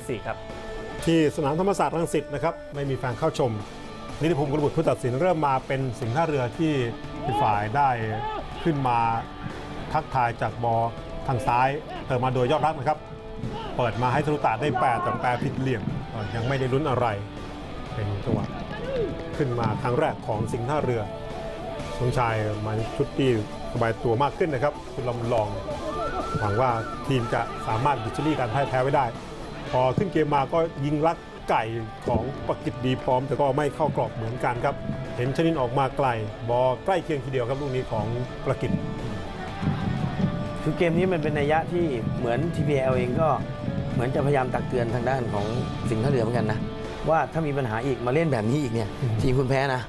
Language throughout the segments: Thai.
SC ครับ ที่สนามธรรมศาสตร์รังสิตนะครับไม่มีแฟนเข้าชม นิติภูมิกุลบุตรผู้ตัดสินเริ่มมาเป็นสิงห์ท่าเรือที่ฝ่ายได้ขึ้นมาทักทายจากบอทางซ้ายเติมมาโดยยอดรักนะครับ เปิดมาให้ทะลุตาได้แปดแต่แปรผิดเหลี่ยมยังไม่ได้ลุ้นอะไร เป็นจังหวะขึ้นมาครั้งแรกของสิงห์ท่าเรือสมชายมาชุดที่สบายตัวมากขึ้นนะครับ คุณลำลองหวังว่าทีมจะสามารถหยุดชลี่การพ่ายแพ้ไว้ได้ พอขึ้นเกมมาก็ยิงลักไก่ของประกิตดีพร้อม แต่ก็ไม่เข้ากรอบเหมือนกันครับ เห็นชนินออกมาไกล บอลใกล้เคียงทีเดียวครับลูกนี้ของประกิตคือเกมนี้มันเป็นนัยยะที่เหมือน TPL เองก็เหมือนจะพยายามตักเตือนทางด้านของสิงห์ท่าเรือเหมือนกันนะ ว่าถ้ามีปัญหาอีกมาเล่นแบบนี้อีกเนี่ยทีมคุณแพ้นะ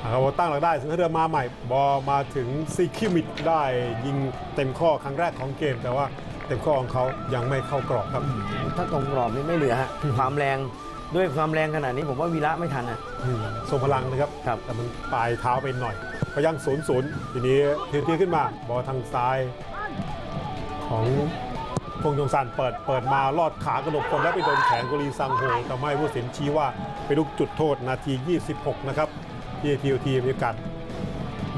เอาครับตั้งหลักได้สิงห์ท่าเรือมาใหม่ บอลมาถึงซีคิมิดได้ยิงเต็มข้อครั้งแรกของเกมแต่ว่า เต็มข้อของเขายังไม่เข้ากรอบครับ ถ้าตรงกรอบนี่ไม่เหลือฮะความแรงด้วยความแรงขนาดนี้ผมว่าวีระไม่ทันนะอืมทรงพลังนะครับครับ แต่มันปลายเท้าไปหน่อยก็ยังศูนย์ศูนย์ทีนี้เทียขึ้นมา บอลทางซ้าย ของพงยงซันเปิดเปิดมาลอดขากระดกคนแล้วไปโดนแขนกุลีซังโฮทำให้ผู้ตัดสินชี้ว่าไปนลูกจุดโทษนาที 26 นะครับที่ทีทีมีโอกาส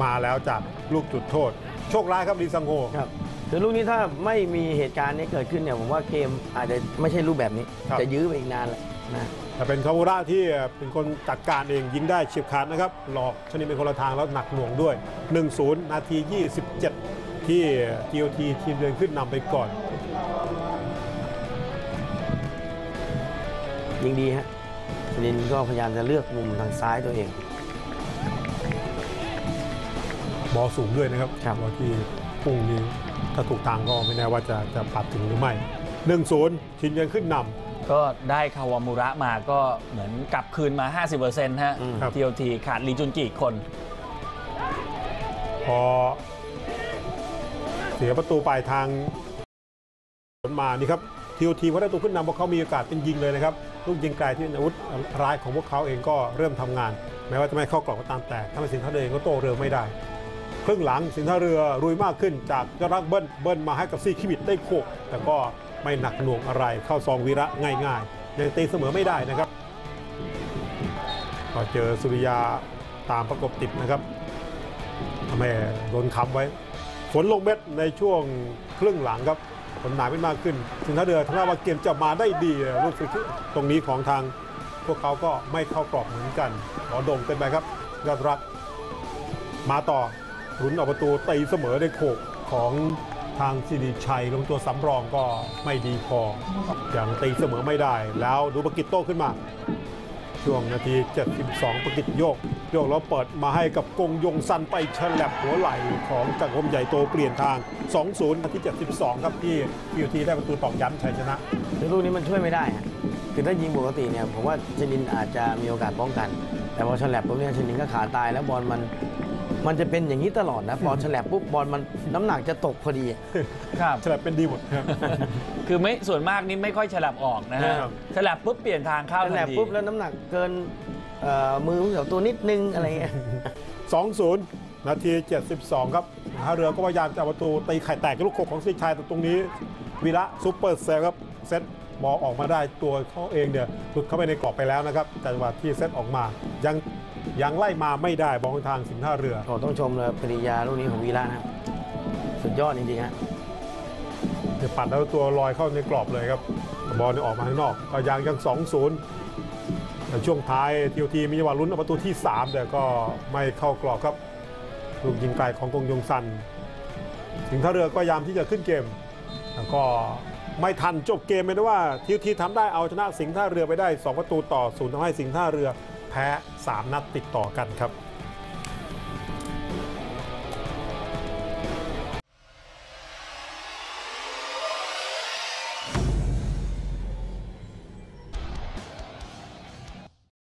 มาแล้วจากลูกจุดโทษ โชคร้ายครับลีซังโฮ ครับคือลูกนี้ถ้าไม่มีเหตุการณ์นี้เกิดขึ้นเนี่ยผมว่าเกมอาจจะไม่ใช่รูปแบบนี้ ครับ จะยื้อไปอีกนานเลยนะแต่เป็นคาโมระที่เป็นคนจัดการเองยิงได้เฉียบขาดนะครับ หลอกชนิดเป็นคนละทางแล้วหนักหน่วงด้วย 1-0 นาที 27 ที่ GOT ทีมเดินขึ้นนำไปก่อน ยิงดีฮะชนินก็พยายามจะเลือกมุมทางซ้ายตัวเอง บอลสูงด้วยนะครับครับ บอลที่พุ่งนี้ ถ้าถูกทางก็ไม่แน่ว่าจะจะปัดถึงหรือไม่1-0ทีมยังขึ้นนก็ได้คาวามูระมาก็เหมือนกลับคืนมา 50%ฮะ อืมครับ TOT ขาดลีจุนกิอีกคนำพอเสียประตูปลายทางผลมานี่ครับทีโอทีเขาได้ตัวขึ้นนำเพราะเขามีโอกาสเป็นยิงเลยนะครับ ลูกยิงไกลที่เป็นอาวุธร้ายของพวกเขาเองก็เริ่มทำงาน แม้ว่าจะไม่เข้ากรอบก็ตามแต่ถ้าไม่สินท่าเรือเองก็โต้เร็วไม่ได้ ครึ่งหลังสินท่าเรือรุยมากขึ้นจากยรักเบิ้ลเบิ้ลมาให้กับซีคิบิดได้โขกแต่ก็ไม่หนักหน่วงอะไรเข้าซองวีระง่ายๆยังตีเสมอไม่ได้นะครับก็เจอสุริยาตามประกบติดนะครับทำให้โดนค้ำไว้ ฝนลงเม็ดในช่วงครึ่งหลังครับฝนหนาไม่มากขึ้นสินท่าเรือทว่าว่าเกมจะมาได้ดีลูกฟรีคิกตรงนี้ของทางพวกเขาก็ไม่เข้ากรอบเหมือนกันขอดงเกินไปครับยอดรักมาต่อ รุนออกประตูตีเสมอในโขกของทางสิริชัยลงตัวสำรองก็ไม่ดีพออย่างตีเสมอไม่ได้ แล้วดูปกิตโต้ขึ้นมา ช่วงนาที 72ปกิตโยก โยกแล้วเปิดมาให้กับกงยงซันไปฉลับหัวไหล่ของจักรพรมใหญ่โตเปลี่ยนทาง 2-0นาที 72 ครับที่พีทีได้ประตูตอกย้ำชัยชนะลูกนี้มันช่วยไม่ได้คือถ้ายิงปกติเนี่ยผมว่าชนินอาจจะมีโอกาสป้องกัน แต่พอฉลับปุ๊บเนี่ยชนินก็ขาตายแล้วบอลมัน มันจะเป็นอย่างนี้ตลอดนะพอฉลับปุ๊บบอลมันน้ำหนักจะตกพอดีอะครับ ฉลับเป็นดีหมดครับ คือไม่ส่วนมากนี่ไม่ค่อยฉลับออกนะฮะครับ ฉลับปุ๊บเปลี่ยนทางเข้าฉทัลับนทีปุ๊บแล้วน้ำหนักเกินเอ่อมือของเสาตัวนิดนึงอะไรเงี้ย 2-0 นาที 72 ครับท่าเรือก็พยายามจะเอาประตูตีไข่แตกกับลูกโขกของสิชัยแต่ตรงนี้วีระซุปเปอร์เซลครับเซตบอลออกมาได้ตัวเขาเองเนี่ยหลุดเข้าไปในกรอบไปแล้วนะครับแต่จังหวะที่เซตออกมา ยัง ยังไล่มาไม่ได้บอลของทางสิงห์ท่าเรือ โอ้ต้องชมเลยปริยาลูกนี้ของวีระนะครับสุดยอดจริงๆฮะเดี๋ยวปัดแล้วตัวลอยเข้าในกรอบเลยครับ บอลเนี่ยออกมาข้างนอก ก็ยังยัง2-0แต่ช่วงท้ายทีทีมีจังหวะลุ้นเอาประตูที่ 3 แต่ก็ไม่เข้ากรอบครับลูกยิงไกลของกงยงซันสิงห์ท่าเรือก็พยายามที่จะขึ้นเกมแล้วก็ไม่ทันจบเกมเลยนะว่าทีทีทำได้เอาชนะสิงห์ท่าเรือไปได้ 2 ประตูต่อศูนย์ทำให้สิงห์ท่าเรือ แพ้ 3 นัดติดต่อกันครับ